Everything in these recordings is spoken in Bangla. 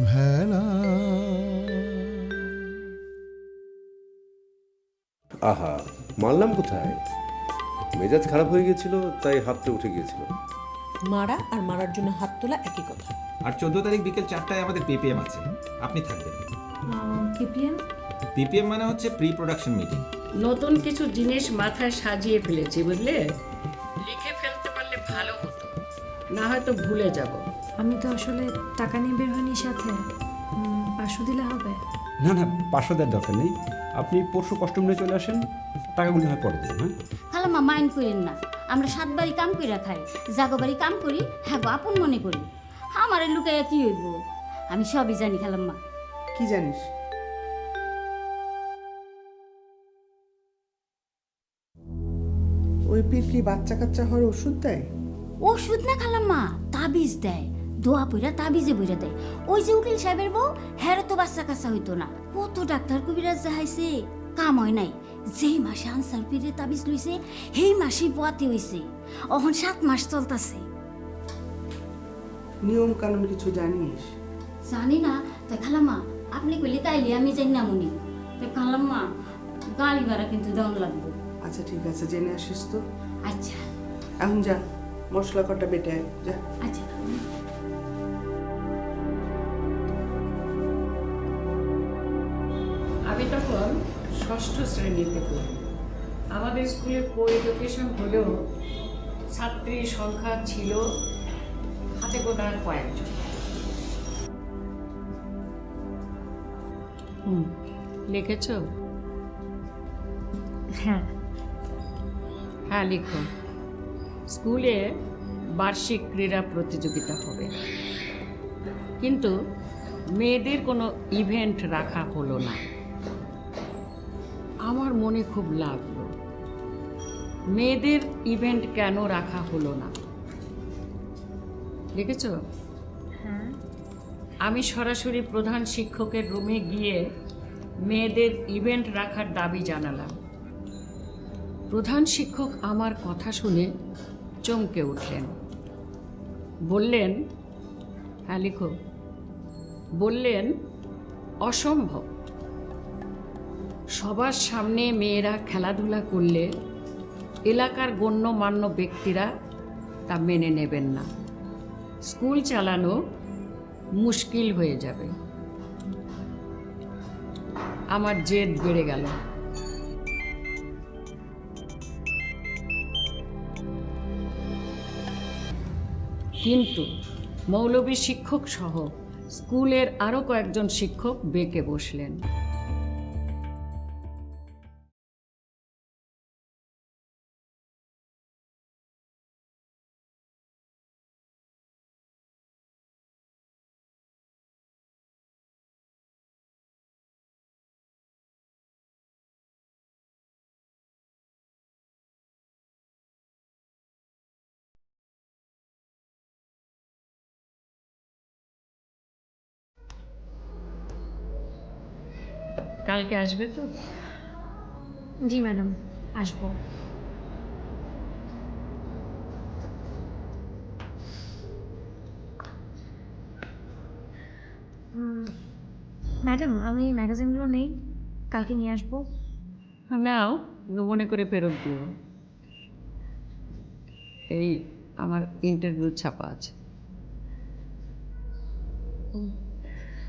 ভেলা। আহা মারলাম কোথায়? মেজাজ খারাপ হয়ে গেছিল তাই হাতটা উঠে গিয়েছিল। মারা আর মারার জন্য হাত তোলা একই কথা। আর চোদ্দ তারিখ বিকেল চারটায় আমাদের পিপিএম আছে। আপনি থাকবেন। কেপিএম পিপিএম মানে হচ্ছে প্রি প্রোডাকশন মিটিং নতুন কিছু জিনিস মাথায় সাজিয়ে ফেলেছি বুঝলে? লিখে ফেলতে পারলে ভালো হতো। না হয়তো ভুলে যাব। আমি তো আসলে টাকা নিয়ে বের হয়নি সাথে। পাঁচশো দিলে হবে। না না পাঁচশো দেওয়ার দরকার নেই। আপনি পরশু কষ্ট নিয়ে চলে আসেন টাকাগুলি হয় পরে দেবেন হ্যাঁ? খালাম্মা মাইন্ড করেন না। আমরা সাত বাড়ি কাম কইরা খাই জাগো বাড়ি কাম করি হ্যাঁ গো আপন মনে করি। আমার লুকাইয়া কি হইব? আমি সবই জানি খালাম্মা কি জানিস? ওই পীর কি বাচ্চা কাচ্চা হওয়ার ওষুধ দেয়? ওষুধ না খালাম্মা তাবিজ দেয়। দোয়া পইরা তাবিজে বইরা দেয়। ওই যে উকিল সাহেবের বউ হ্যারো তো বাচ্চা কাচ্চা হইতো না। কত ডাক্তার কবিরাজ যাহাইছে কাম হয় নাই। যেই মাসে আনসার পীরে তাবিজ লইছে সেই মাসেই পোয়াতে হইছে। অহন সাত মাস চলতাছে। নিয়ম কানুন কিছু জানিস? জানি না। তাই খালাম্মা আপনি কইলে তাইলে আমি জানি না মনি। তাই খালাম্মা গাড়ি ভাড়া কিন্তু দেওয়ান লাগবে। আচ্ছা ঠিক আছে জেনে আসিস তো। আচ্ছা। এখন যা মশলা কটা বেটে যা। আচ্ছা। ষষ্ঠ শ্রেণীতে পড়ি। আমাদের স্কুলে কো এডুকেশন হলেও ছাত্রীর সংখ্যা ছিল হাতে গোনা কয়েকজন। হুম লিখেছ? হ্যাঁ। হ্যাঁ লিখো। স্কুলে বার্ষিক ক্রীড়া প্রতিযোগিতা হবে। কিন্তু মেয়েদের কোনো ইভেন্ট রাখা হলো না। মনে খুব লাগল মেয়েদের ইভেন্ট কেন রাখা হলো না? দেখেছ? হ্যাঁ। আমি সরাসরি প্রধান শিক্ষকের রুমে গিয়ে মেয়েদের ইভেন্ট রাখার দাবি জানালাম। প্রধান শিক্ষক আমার কথা শুনে চমকে উঠলেন। বললেন হ্যাঁ লিখো। বললেন অসম্ভব। সবার সামনে মেয়েরা খেলাধুলা করলে এলাকার গণ্যমান্য ব্যক্তিরা তা মেনে নেবেন না। স্কুল চালানো মুশকিল হয়ে যাবে। আমার জেদ বেড়ে গেল। কিন্তু মৌলবী শিক্ষক সহ স্কুলের আরও কয়েকজন শিক্ষক বেঁকে বসলেন। কালকে আসবে তো? জি ম্যাডাম আসব। ম্যাডাম আমি ম্যাগাজিনগুলো নেই কালকে নিয়ে আসব। নাও মনে করে ফেরত দিও। এই আমার ইন্টারভিউ ছাপা আছে।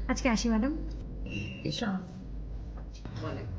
আজকে আসি ম্যাডাম। এসো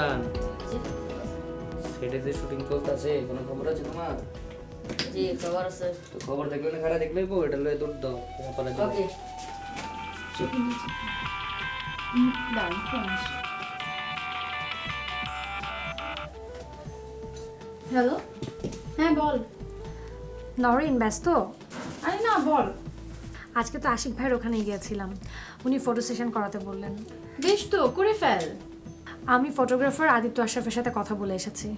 রমজান সেটে যে শুটিং চলতেছে কোনো খবর আছে তোমার? জি খবর আছে। তো খবর দেখলে না খারাপ দেখলেই বউ এটা লয়ে দৌড় দাও তোমার পালা যাবে। ওকে। হ্যালো হ্যাঁ বল। নরিন ব্যস্ত? আরে না বল। আজকে তো আশিক ভাইয়ের ওখানে গিয়েছিলাম। উনি ফটো সেশন করাতে বললেন। বেশ তো করে ফেল। আমি ফটোগ্রাফার আদিত্য আশরাফের সাথে কথা বলে এসেছি।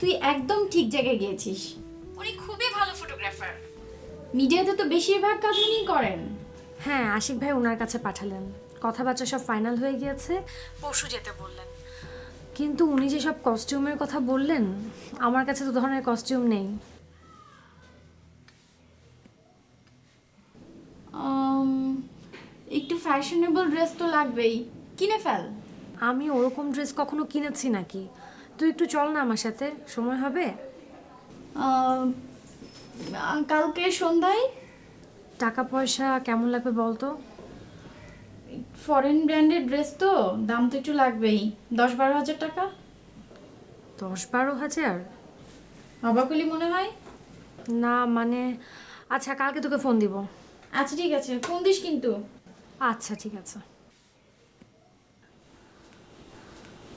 তুই একদম ঠিক জায়গায় গিয়েছিস। উনি খুবই ভালো ফটোগ্রাফার। মিডিয়াতে তো বেশিরভাগ কাজ উনিই করেন। হ্যাঁ আশিক ভাই ওনার কাছে পাঠালেন। কথাবার্তা সব ফাইনাল হয়ে গিয়েছে। পরশু যেতে বললেন। কিন্তু উনি যে সব কস্টিউমের কথা বললেন আমার কাছে তো ধরনের কস্টিউম নেই। একটু ফ্যাশনেবল ড্রেস তো লাগবেই। কিনে ফেল। আমি ওরকম ড্রেস কখনো কিনেছি নাকি? তুই একটু চল না আমার সাথে সময় হবে? কালকে সন্ধ্যায়? টাকা পয়সা কেমন লাগবে বলতো? ফরেন ব্র্যান্ডের ড্রেস তো দাম তো একটু লাগবেই। দশ বারো হাজার টাকা? দশ বারো হাজার? অবাকলি মনে হয়? না মানে আচ্ছা কালকে তোকে ফোন দিব। আচ্ছা ঠিক আছে। ফোন দিস কিন্তু। আচ্ছা ঠিক আছে।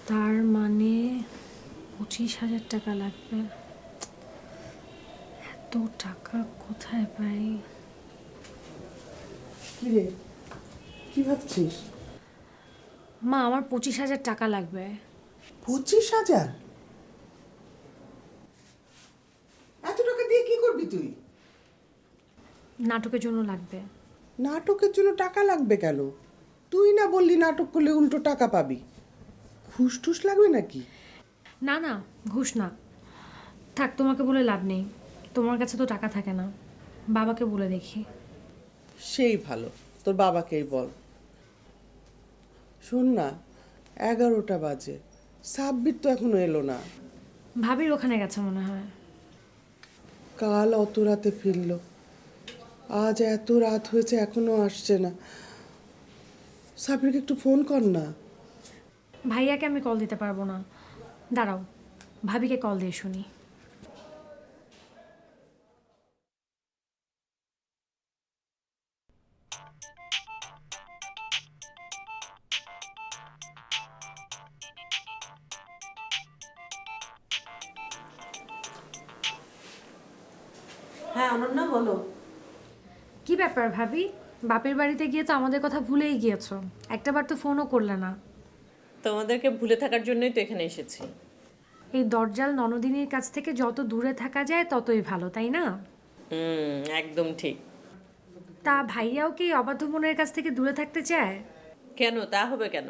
তার মানে পঁচিশ হাজার টাকা লাগবে। এত টাকা কোথায় পাই? কি রে? কি ভাবছিস? মা আমার পঁচিশ হাজার টাকা লাগবে। পঁচিশ হাজার? এত টাকা দিয়ে কি করবি তুই? নাটকের জন্য লাগবে। নাটকের জন্য টাকা লাগবে কেন? তুই না বললি নাটক করলে উল্টো টাকা পাবি। ঘুষ টুস লাগবে নাকি? না না ঘুষ না। থাক তোমাকে বলে লাভ নেই। তোমার কাছে তো টাকা থাকে না। বাবাকে বলে দেখি। সেই ভালো। তোর বাবাকেই বল। শোন না এগারোটা বাজে। সাব্বির তো এখনও এলো না। ভাবির ওখানে গেছে মনে হয়। কাল অত রাতে ফিরল। আজ এত রাত হয়েছে এখনও আসছে না। সাব্বিরকে একটু ফোন কর না। ভাইয়াকে আমি কল দিতে পারব না। দাঁড়াও ভাবিকে কল দিয়ে শুনি। হ্যাঁ অনন্যা বলো। কি ব্যাপার ভাবি? বাপের বাড়িতে গিয়ে তো আমাদের কথা ভুলেই গিয়েছো। একটাবার তো ফোনও করলে না। তোমাদেরকে ভুলে থাকার জন্যই তো এখানে এসেছি। এই দরজাল ননদিনীর কাছ থেকে যত দূরে থাকা যায় ততই ভালো তাই না? হুম একদম ঠিক। তা ভাইয়াও কি অবাধ্য মনের কাছ থেকে দূরে থাকতে চায়? কেন তা হবে কেন?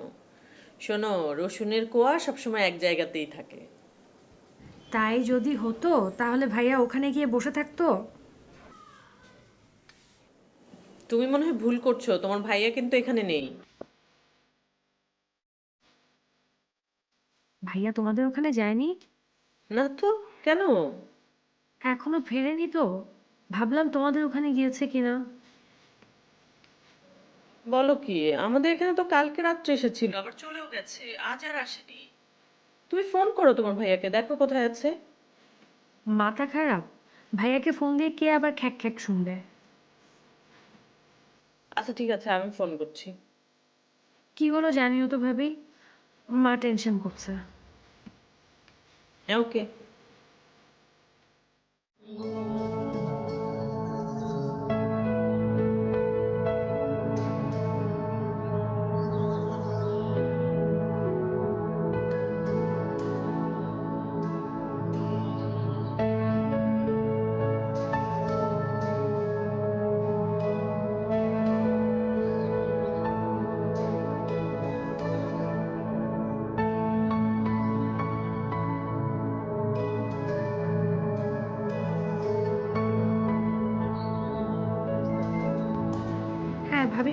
শোনো রসুনের কোয়া সবসময় এক জায়গাতেই থাকে। তাই যদি হতো তাহলে ভাইয়া ওখানে গিয়ে বসে থাকতো? তুমি মনে হয় ভুল করছ তোমার ভাইয়া কিন্তু এখানে নেই। ভাইয়া তোমাদের ওখানে যায়নি? না তো কেন? এখনও ফেরেনি তো। ভাবলাম তোমাদের ওখানে গিয়েছে কিনা। বলো কি আমাদের এখানে তো কালকে রাত্রে এসেছিল। আবার চলেও গেছে আজ আর আসেনি। তুমি ফোন করো তোমার ভাইয়াকে দেখো কোথায় আছে। মাথা খারাপ। ভাইয়াকে ফোন দিয়ে কে আবার খ্যাক খ্যাক শুনবে? আচ্ছা ঠিক আছে আমি ফোন করছি। কি হলো জানিও তো ভাবি। মা টেনশন করছে। ওকে হ্যাঁ ভাবি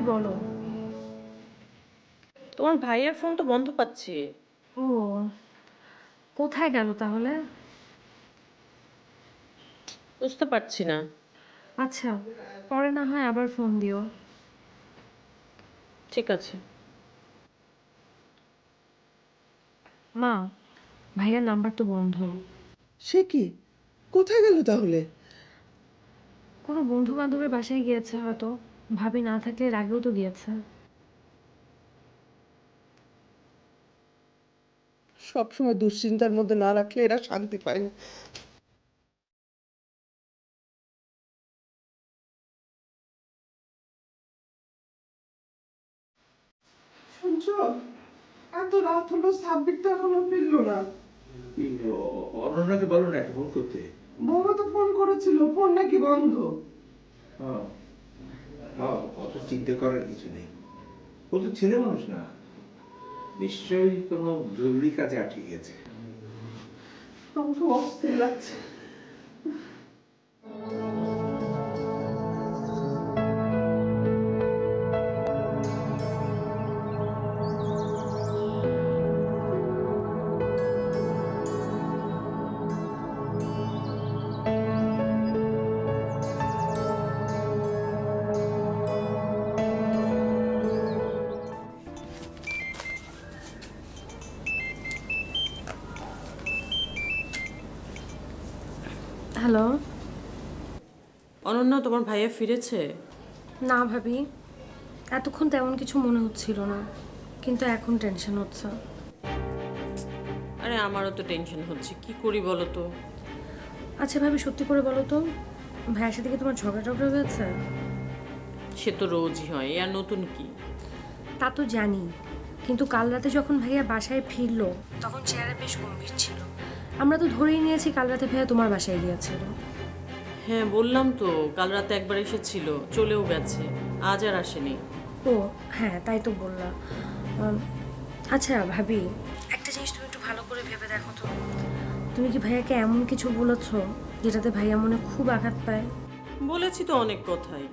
বলো। তোমার ভাইয়ের ফোন তো বন্ধ পাচ্ছি। ও কোথায় গেল তাহলে? বুঝতে পারছি না। আচ্ছা পরে না হয় আবার ফোন দিও। ঠিক আছে। মা ভাইয়ার নাম্বার তো বন্ধ। সে কি? কোথায় গেল তাহলে? কোনো বন্ধু বান্ধবের বাসায় গিয়েছে হয়তো। ভাবি না থাকলে এর আগেও তো গিয়েছে। সবসময় দুশ্চিন্তার মধ্যে না রাখলে এরা শান্তি পায় না। শুনছো? এত রাত হলো সাব্বিরটা এখনও ফিরলো না। অরণ্যকে বলো না একটা ফোন করতে। বৌমা তো ফোন করেছিল ফোন নাকি বন্ধ? অত চিন্তা করার কিছু নেই। ও তো ছেলে মানুষ না। নিশ্চয়ই কোনো জরুরি কাজে আটকে গেছে। খুব অস্থির লাগছে। হ্যালো অনন্যা তোমার ভাইয়া ফিরেছে? না ভাবি এতক্ষণ তেমন কিছু মনে হচ্ছিল না কিন্তু এখন টেনশন হচ্ছে। আরে আমারও তো টেনশন হচ্ছে কি করি বলো তো? আচ্ছা ভাবি সত্যি করে বলো তো ভাইয়ের সাথে কি তোমার ঝগড়া টগড়া হয়েছে? সে তো রোজই হয় আর নতুন কি? তা তো জানি কিন্তু কাল রাতে যখন ভাইয়া বাসায় ফিরলো তখন চেহারা বেশ গম্ভীর ছিল। আমরা তো ধরেই নিয়েছি কাল রাতে ভাইয়া তোমার বাসায় গিয়েছিল। হ্যাঁ বললাম তো কাল রাতে একবার এসেছিল চলেও গেছে আজ আর আসেনি। ও হ্যাঁ তাই তো বললাম। আচ্ছা ভাবি একটা জিনিস তুমি একটু ভালো করে ভেবে দেখো তো। তুমি কি ভাইয়াকে এমন কিছু বলেছ যেটাতে ভাইয়া মনে খুব আঘাত পায়? বলেছি তো অনেক কথাই।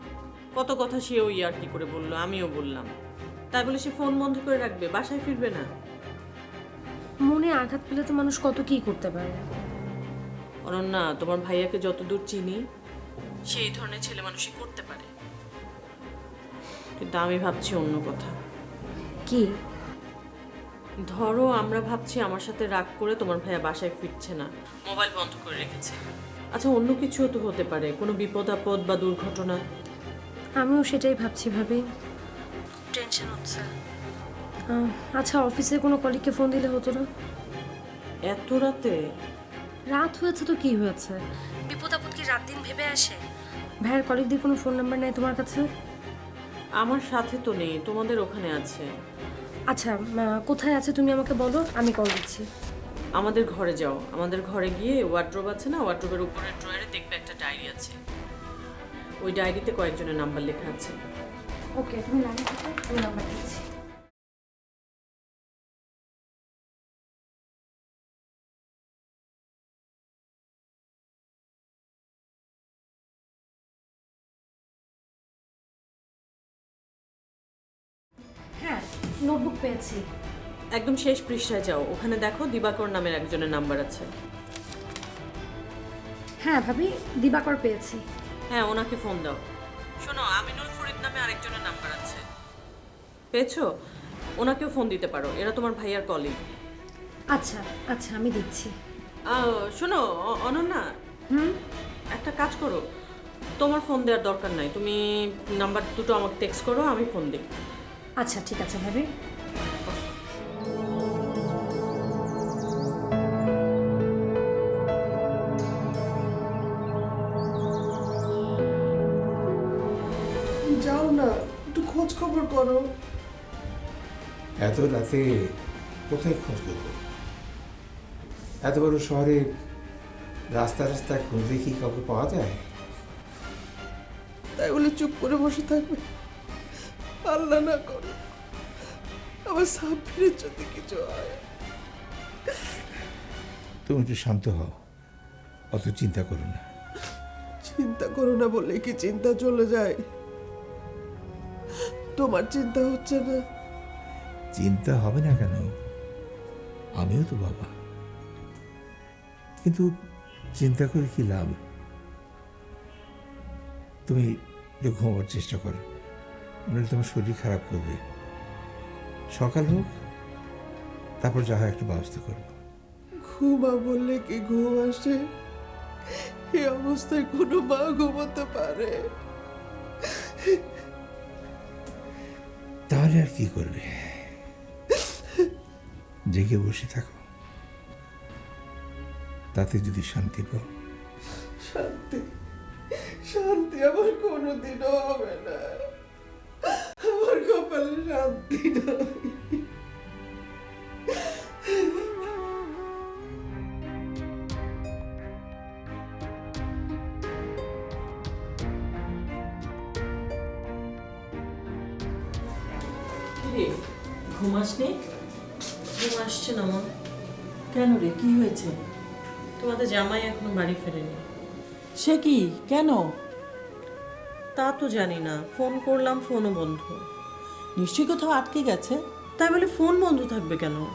কত কথা সেও ইয়ার কি করে বলল আমিও বললাম। তাই বলে সে ফোন বন্ধ করে রাখবে বাসায় ফিরবে না? মনে আঘাত পেলে তো মানুষ কত কি করতে পারে? অনন্যা তোমার ভাইয়াকে যতদূর চিনি সেই ধরনের ছেলে মানুষই করতে পারে। কিন্তু আমি ভাবছি অন্য কথা। কি? ধরো আমরা ভাবছি আমার সাথে রাগ করে তোমার ভাইয়া বাসায় ফিরছে না। মোবাইল বন্ধ করে রেখেছে। আচ্ছা অন্য কিছুও তো হতে পারে কোনো বিপদ আপদ বা দুর্ঘটনা? আমিও সেটাই ভাবছি ভাবি। টেনশন হচ্ছে। আচ্ছা অফিসে কোনো কলিগকে ফোন দিলে হতো না? এত রাতে? রাত হয়েছে তো কি হয়েছে? বিপদ আপদ কি রাত দিন ভেবে আসে? ভাইয়ের কলিগদের কোনো ফোন নাম্বার নেই তোমার কাছে? আমার সাথে তো নেই তোমাদের ওখানে আছে। আচ্ছা কোথায় আছে তুমি আমাকে বলো আমি কল দিচ্ছি। আমাদের ঘরে যাও আমাদের ঘরে গিয়ে ওয়ার্ড্রোব আছে না ওয়ার্ড্রোবের উপরের ড্রয়ারে দেখবে একটা ডায়েরি আছে। ওই ডায়েরিতে কয়েকজনের নাম্বার লেখা আছে। ওকে তুমি লাইনে থাকো আমি নাম্বার দিচ্ছি। নোটবুক একদম শেষ পৃষ্ঠায় যাও। ওখানে দেখো দিবাকর নামের একজনের নাম্বার আছে। হ্যাঁ ভাবি দিবাকর পেয়েছি। হ্যাঁ ওনাকে ফোন দাও। শোনো আমিনুল ফরিদ নামে আরেকজনের নাম্বার আছে। পেয়েছ? ওনাকেও ফোন দিতে পারো। এরা তোমার ভাইয়ার কলিগ আচ্ছা আচ্ছা আমি দিচ্ছি। শোনো অনন্যা। হুম? একটা কাজ করো। তোমার ফোন দেওয়ার দরকার নাই। তুমি নাম্বার দুটো আমাকে টেক্সট করো আমি ফোন দিই। আচ্ছা ঠিক আছে ভাবি। যাও না একটু খোঁজ খবর করো। এত রাতে কোথায় খোঁজ করব? এত বড় শহরে রাস্তা রাস্তায় খুঁজলে কি কাউকে পাওয়া যায়? তাই বলে চুপ করে বসে থাকবে? আল্লাহ না করো আমার সাব্বিরের যদি কিছু হয়। তুমি একটু শান্ত হও অত চিন্তা করো না। চিন্তা করো না বলে কি চিন্তা চলে যায়? তোমার চিন্তা হচ্ছে না। চিন্তা হবে না কেন? আমিও তো বাবা। কিন্তু চিন্তা করে কি লাভ? তুমি একটু ঘুমাবার চেষ্টা করো নইলে তোমার শরীর খারাপ করবে। সকাল হোক তারপর যা হয় একটু ব্যবস্থা করব ঘুমা বললে কি ঘুম আসে? এই অবস্থায় কোনো মা ঘুমাতে পারে। তাহলে আর কি করবে? জেগে বসে থাকো। তাতে যদি শান্তি পাও। শান্তি শান্তি আমার কোনোদিনও হবে না। আমার কপালে শান্তি নয় তোমাদের জামাই এখনও বাড়ি ফেরেনি। সে কি? কেন? তা তো জানি না। ফোন করলাম ফোনও বন্ধ। নিশ্চয়ই কোথাও আটকে গেছে। তাই বলে ফোন বন্ধ থাকবে কেন?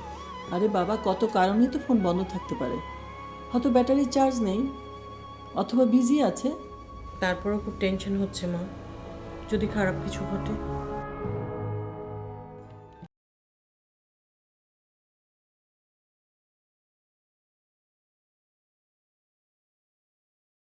আরে বাবা কত কারণেই তো ফোন বন্ধ থাকতে পারে। হয়তো ব্যাটারি চার্জ নেই অথবা বিজি আছে। তারপরও খুব টেনশন হচ্ছে মা। যদি খারাপ কিছু ঘটে।